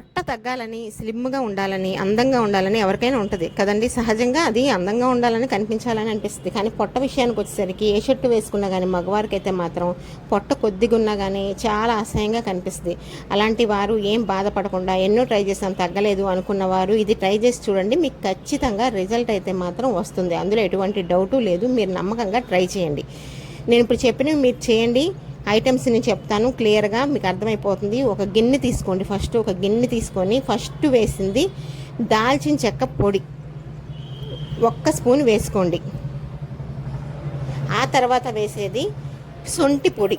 పొట్ట తగ్గాలని స్లిమ్గా ఉండాలని అందంగా ఉండాలని ఎవరికైనా ఉంటుంది. కదండి? సహజంగా అది అందంగా ఉండాలని కనిపించాలని అనిపిస్తుంది. కానీ పొట్ట విషయానికి వచ్చేసరికి ఏ షర్టు వేసుకున్నా కానీ మగవారికి అయితే మాత్రం పొట్ట కొద్దిగా ఉన్నా కానీ చాలా అసహ్యంగా కనిపిస్తుంది. అలాంటి వారు ఏం బాధపడకుండా ఎన్నో ట్రై చేసాం తగ్గలేదు అనుకున్న వారు ఇది ట్రై చేసి చూడండి మీకు ఖచ్చితంగా రిజల్ట్ అయితే మాత్రం వస్తుంది. అందులో ఎటువంటి డౌటు లేదు. మీరు నమ్మకంగా ట్రై చేయండి. నేను ఇప్పుడు చెప్పినవి మీరు చేయండి. ఐటమ్స్ నేను చెప్తాను క్లియర్గా మీకు అర్థమైపోతుంది. ఒక గిన్నె తీసుకోండి ఫస్ట్ ఒక గిన్నె తీసుకొని ఫస్ట్ వేసింది దాల్చిన చెక్క పొడి. ఒక్క స్పూన్ వేసుకోండి. ఆ తర్వాత వేసేది సొంటి పొడి.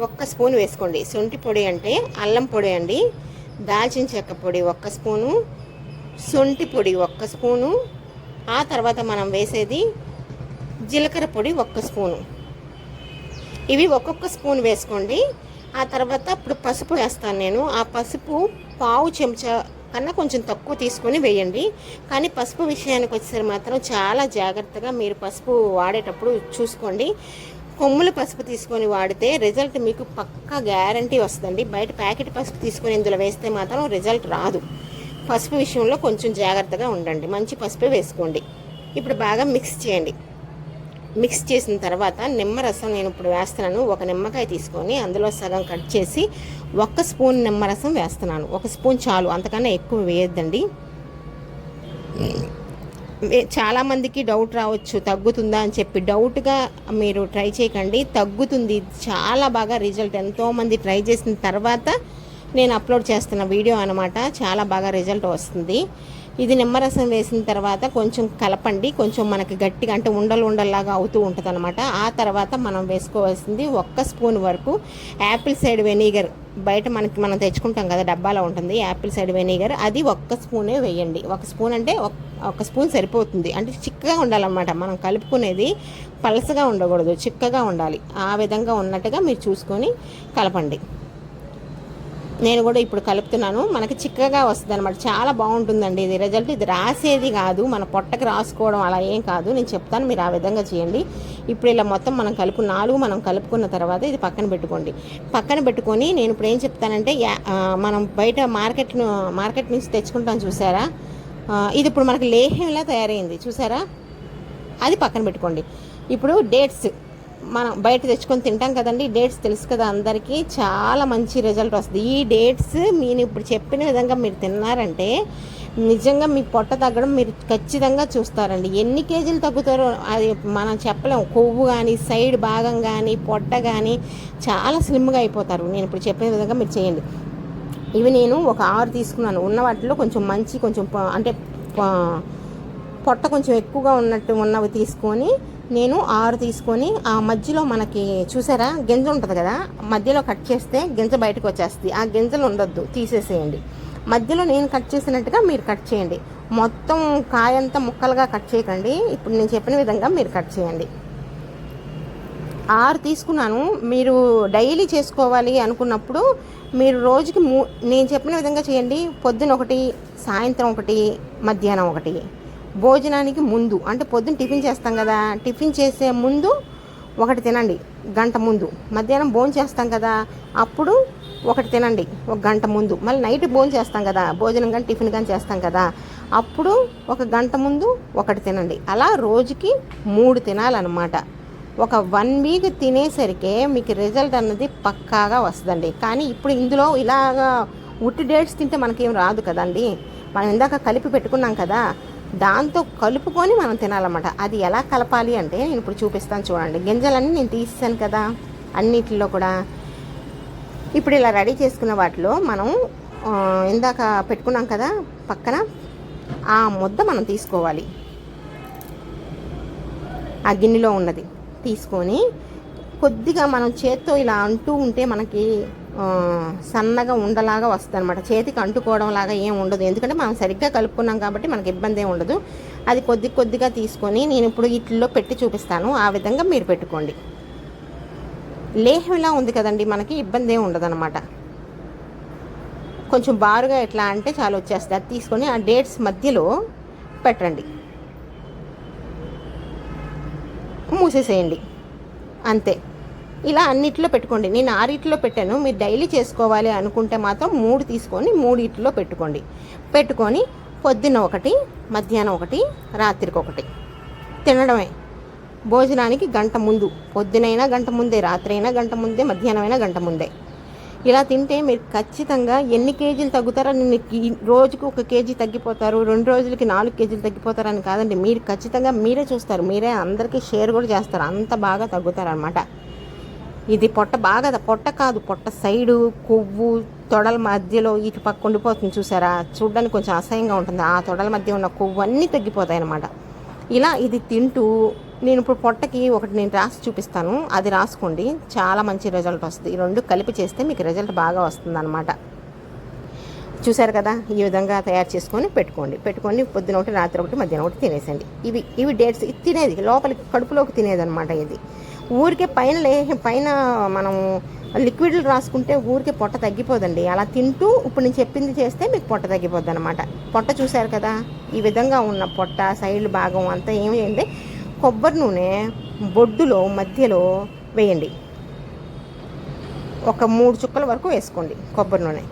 ఒక్క స్పూన్ వేసుకోండి. సొంటి పొడి అంటే అల్లం పొడి అండి. దాల్చిన చెక్క పొడి ఒక్క స్పూను. సొంటి పొడి ఒక్క స్పూను. ఆ తర్వాత మనం వేసేది జీలకర్ర పొడి ఒక్క స్పూను. ఇవి ఒక్కొక్క స్పూన్ వేసుకోండి. ఆ తర్వాత ఇప్పుడు పసుపు వేస్తాను నేను. ఆ పసుపు పావు చెంచా కన్నా కొంచెం తక్కువ తీసుకొని వేయండి. కానీ పసుపు విషయానికి వచ్చేసరికి మాత్రం చాలా జాగ్రత్తగా మీరు పసుపు వాడేటప్పుడు చూసుకోండి. కొమ్ముల పసుపు తీసుకొని వాడితే రిజల్ట్ మీకు పక్కా గ్యారంటీ వస్తుందండి. బయట ప్యాకెట్ పసుపు తీసుకొని ఇందులో వేస్తే మాత్రం రిజల్ట్ రాదు. పసుపు విషయంలో కొంచెం జాగ్రత్తగా ఉండండి. మంచి పసుపు వేసుకోండి. ఇప్పుడు బాగా మిక్స్ చేయండి. మిక్స్ చేసిన తర్వాత నిమ్మరసం నేను ఇప్పుడు వేస్తున్నాను. ఒక నిమ్మకాయ తీసుకొని అందులో సగం కట్ చేసి ఒక్క స్పూన్ నిమ్మరసం వేస్తున్నాను. ఒక స్పూన్ చాలు అంతకన్నా ఎక్కువ వేయద్దండి. చాలామందికి డౌట్ రావచ్చు తగ్గుతుందా అని చెప్పి డౌట్గా మీరు ట్రై చేయకండి. తగ్గుతుంది చాలా బాగా రిజల్ట్. ఎంతోమంది ట్రై చేసిన తర్వాత నేను అప్లోడ్ చేస్తున్న వీడియో అనమాట చాలా బాగా రిజల్ట్ వస్తుంది. ఇది నిమ్మరసం వేసిన తర్వాత కొంచెం కలపండి. కొంచెం మనకి గట్టిగా అంటే ఉండలు ఉండల్లాగా అవుతూ ఉంటుంది అనమాట ఆ తర్వాత మనం వేసుకోవాల్సింది ఒక్క స్పూన్ వరకు యాపిల్ సైడ్ వెనిగర్. బయట మనకి మనం తెచ్చుకుంటాం కదా డబ్బాలో ఉంటుంది యాపిల్ సైడ్ వెనిగర్. అది ఒక్క స్పూనే వేయండి. ఒక స్పూన్ అంటే ఒక స్పూన్ సరిపోతుంది. అంటే చిక్కగా ఉండాలన్నమాట. మనం కలుపుకునేది పలసగా ఉండకూడదు. చిక్కగా ఉండాలి. ఆ విధంగా ఉన్నట్టుగా మీరు చూసుకొని కలపండి. నేను కూడా ఇప్పుడు కలుపుతున్నాను. మనకి చిక్కగా వస్తుంది అనమాట చాలా బాగుంటుందండి ఇది. రిజల్ట్ ఇది రాసేది కాదు. మన పొట్టకి రాసుకోవడం అలా ఏం కాదు. నేను చెప్తాను మీరు ఆ విధంగా చేయండి. ఇప్పుడు ఇలా మొత్తం మనం కలుపు నాలుగు మనం కలుపుకున్న తర్వాత ఇది పక్కన పెట్టుకోండి. పక్కన పెట్టుకొని నేను ఇప్పుడు ఏం చెప్తానంటే మనం బయట మార్కెట్ మార్కెట్ నుంచి తెచ్చుకుంటాం చూసారా? ఇది ఇప్పుడు మనకి లేహ్యంలా తయారైంది. చూసారా? అది పక్కన పెట్టుకోండి. ఇప్పుడు డేట్స్. మనం బయట తెచ్చుకొని తింటాం కదండి. డేట్స్ తెలుసు కదా అందరికీ. చాలా మంచి రిజల్ట్ వస్తుంది. ఈ డేట్స్ నేను ఇప్పుడు చెప్పిన విధంగా మీరు తిన్నారంటే నిజంగా మీ పొట్ట తగ్గడం మీరు ఖచ్చితంగా చూస్తారండి. ఎన్ని కేజీలు తగ్గుతారో అది మనం చెప్పలేం. కొవ్వు కానీ సైడ్ భాగం కానీ పొట్ట కానీ చాలా స్లిమ్గా అయిపోతారు. నేను ఇప్పుడు చెప్పిన విధంగా మీరు చేయండి. ఇవి నేను ఒక ఆరు తీసుకున్నాను. ఉన్న వాటిలో కొంచెం మంచి కొంచెం అంటే పొట్ట కొంచెం ఎక్కువగా ఉన్నట్టు ఉన్నవి తీసుకొని నేను ఆరు తీసుకొని ఆ మధ్యలో మనకి చూసారా గింజ ఉంటుంది కదా మధ్యలో కట్ చేస్తే గింజ బయటకు వచ్చేస్తుంది. ఆ గింజలు ఉండొద్దు తీసేసేయండి. మధ్యలో నేను కట్ చేసినట్టుగా మీరు కట్ చేయండి. మొత్తం కాయంతా ముక్కలుగా కట్ చేయకండి. ఇప్పుడు నేను చెప్పిన విధంగా మీరు కట్ చేయండి. ఆరు తీసుకున్నాను. మీరు డైలీ చేసుకోవాలి అనుకున్నప్పుడు మీరు రోజుకి మూ నేను చెప్పిన విధంగా చేయండి. పొద్దున ఒకటి సాయంత్రం ఒకటి మధ్యాహ్నం ఒకటి. భోజనానికి ముందు అంటే పొద్దున టిఫిన్ చేస్తాం కదా టిఫిన్ చేసే ముందు ఒకటి తినండి గంట ముందు. మధ్యాహ్నం భోజనం చేస్తాం కదా అప్పుడు ఒకటి తినండి ఒక గంట ముందు. మళ్ళీ నైట్ భోజనం చేస్తాం కదా భోజనం కానీ టిఫిన్ కానీ చేస్తాం కదా అప్పుడు ఒక గంట ముందు ఒకటి తినండి. అలా రోజుకి మూడు తినాలన్నమాట. ఒక వన్ వీక్ తినేసరికి మీకు రిజల్ట్ అన్నది పక్కాగా వస్తుందండి. కానీ ఇప్పుడు ఇందులో ఇలాగా ఉట్టి డేట్స్ తింటే మనకేం రాదు కదండి. మనం ఇందాక కలిపి పెట్టుకున్నాం కదా దాంతో కలుపుకొని మనం తినాలన్నమాట. అది ఎలా కలపాలి అంటే నేను ఇప్పుడు చూపిస్తాను చూడండి. గింజలన్నీ నేను తీసాను కదా అన్నిటిలో కూడా. ఇప్పుడు ఇలా రెడీ చేసుకున్న వాటిలో మనం ఇందాక పెట్టుకున్నాం కదా పక్కన ఆ ముద్ద మనం తీసుకోవాలి. ఆ గిన్నెలో ఉన్నది. తీసుకొని కొద్దిగా మనం చేత్తో ఇలా అంటూ ఉంటే మనకి సన్నగా ఉండలాగా వస్తుంది అనమాట చేతికి అంటుకోవడం లాగా ఏం ఉండదు. ఎందుకంటే మనం సరిగ్గా కలుపుకున్నాం కాబట్టి మనకి ఇబ్బంది ఉండదు. అది కొద్ది కొద్దిగా తీసుకొని నేను ఇప్పుడు వీటిల్లో పెట్టి చూపిస్తాను. ఆ విధంగా మీరు పెట్టుకోండి. లేహంలా ఉంది కదండి మనకి ఇబ్బంది ఏమి ఉండదన్నమాట. కొంచెం బారుగా ఎట్లా అంటే చాలా వచ్చేస్తుంది. అది తీసుకొని ఆ డేట్స్ మధ్యలో పెట్టండి. మూసేసేయండి. అంతే. ఇలా అన్నిట్లో పెట్టుకోండి. నేను ఆరిట్లో పెట్టాను. మీరు డైలీ చేసుకోవాలి అనుకుంటే మాత్రం మూడు తీసుకొని మూడిట్లో పెట్టుకోండి. పెట్టుకొని పొద్దున్న ఒకటి మధ్యాహ్నం ఒకటి రాత్రికి ఒకటి. తినడమే. భోజనానికి గంట ముందు. పొద్దునైనా గంట ముందే రాత్రి అయినా గంట ముందే మధ్యాహ్నం అయినా గంట ముందే. ఇలా తింటే మీరు ఖచ్చితంగా ఎన్ని కేజీలు తగ్గుతారో నేను రోజుకు ఒక కేజీ తగ్గిపోతారు రెండు రోజులకి నాలుగు కేజీలు తగ్గిపోతారని కాదండి. మీరు ఖచ్చితంగా మీరే చూస్తారు. మీరే అందరికీ షేర్ కూడా చేస్తారు. అంత బాగా తగ్గుతారనమాట ఇది పొట్ట బాగా పొట్ట కాదు పొట్ట సైడు కొవ్వు తొడల మధ్యలో ఇటు పక్క ఉండిపోతుంది చూసారా? చూడడానికి కొంచెం అసహ్యంగా ఉంటుంది. ఆ తొడల మధ్య ఉన్న కొవ్వు అన్నీ తగ్గిపోతాయి అన్నమాట. ఇలా ఇది తింటూ నేను ఇప్పుడు పొట్టకి ఒకటి నేను రాసి చూపిస్తాను. అది రాసుకోండి. చాలా మంచి రిజల్ట్ వస్తుంది. ఈ రెండు కలిపి చేస్తే మీకు రిజల్ట్ బాగా వస్తుంది అనమాట చూసారు కదా? ఈ విధంగా తయారు చేసుకొని పెట్టుకోండి. పెట్టుకొని పొద్దున ఒకటి రాత్రి ఒకటి మధ్యాహ్నం ఒకటి తినేసండి. ఇవి ఇవి డేట్స్ ఇది తినేది. లోపలికి కడుపులోకి తినేది అనమాట ఇది. ఊరికే పైన లే పైన మనం లిక్విడ్లు రాసుకుంటే ఊరికే పొట్ట తగ్గిపోదండి. అలా తింటూ ఇప్పుడు నేను చెప్పింది చేస్తే మీకు పొట్ట తగ్గిపోద్ది అనమాట పొట్ట చూశారు కదా? ఈ విధంగా ఉన్న పొట్ట సైడ్ భాగం అంతా ఏమి కొబ్బరి నూనె బొడ్డులో మధ్యలో వేయండి. ఒక మూడు చుక్కల వరకు వేసుకోండి కొబ్బరి నూనె.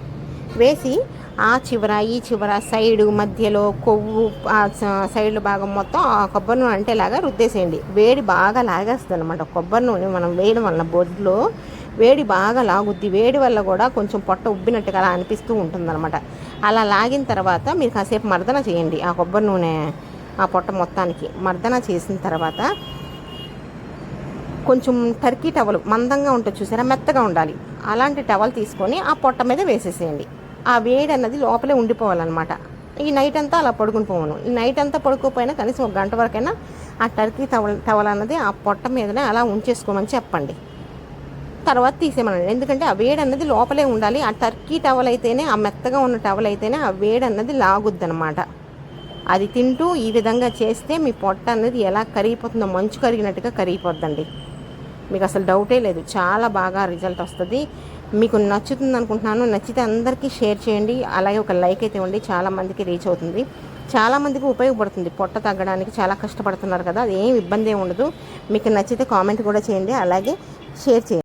వేసి ఆ చివర ఈ చివర సైడు మధ్యలో కొవ్వు ఆ స- భాగం మొత్తం ఆ కొబ్బరి నూనె అంటేలాగా రుద్దేసేయండి. వేడి బాగా లాగేస్తుంది అనమాట కొబ్బరి నూనె మనం వేయడం వల్ల బొడ్లో వేడి బాగా లాగుద్ది. వేడి వల్ల కూడా కొంచెం పొట్ట ఉబ్బినట్టుగా అలా అనిపిస్తూ ఉంటుందన్నమాట. అలా లాగిన తర్వాత మీరు కాసేపు మర్దన చేయండి ఆ కొబ్బరి నూనె ఆ పొట్ట మొత్తానికి. మర్దన చేసిన తర్వాత కొంచెం టర్కీ టవల్ మందంగా ఉంటుంది చూసారా? మెత్తగా ఉండాలి. అలాంటి టవల్ తీసుకొని ఆ పొట్ట మీద వేసేసేయండి. ఆ వేడి అన్నది లోపలే ఉండిపోవాలన్నమాట. ఈ నైట్ అంతా అలా పడుకుని పోవను. ఈ నైట్ అంతా పడుకోపోయినా కనీసం ఒక గంట వరకైనా ఆ టర్కీ టవల్ టవల్ అన్నది ఆ పొట్ట మీదనే అలా ఉంచేసుకోమని చెప్పండి. తర్వాత తీసేయమనండి. ఎందుకంటే ఆ వేడి అన్నది లోపలే ఉండాలి. ఆ టర్కీ టవల్ అయితేనే ఆ మెత్తగా ఉన్న టవల్ అయితేనే ఆ వేడి అన్నది లాగుద్ది అనమాట అది తింటూ ఈ విధంగా చేస్తే మీ పొట్ట అనేది ఎలా కరిగిపోతుందో మంచు కరిగినట్టుగా కరిగిపోద్దండి. మీకు అసలు డౌటే లేదు. చాలా బాగా రిజల్ట్ వస్తుంది. మీకు నచ్చుతుంది అనుకుంటున్నాను నచ్చితే అందరికీ షేర్ చేయండి అలాగే ఒక లైక్ అయితే ఉండి చాలామందికి రీచ్ అవుతుంది. చాలామందికి ఉపయోగపడుతుంది పొట్ట తగ్గడానికి చాలా కష్టపడుతున్నారు కదా అది ఏం ఇబ్బంది ఉండదు. మీకు నచ్చితే కామెంట్ కూడా చేయండి అలాగే షేర్ చేయండి.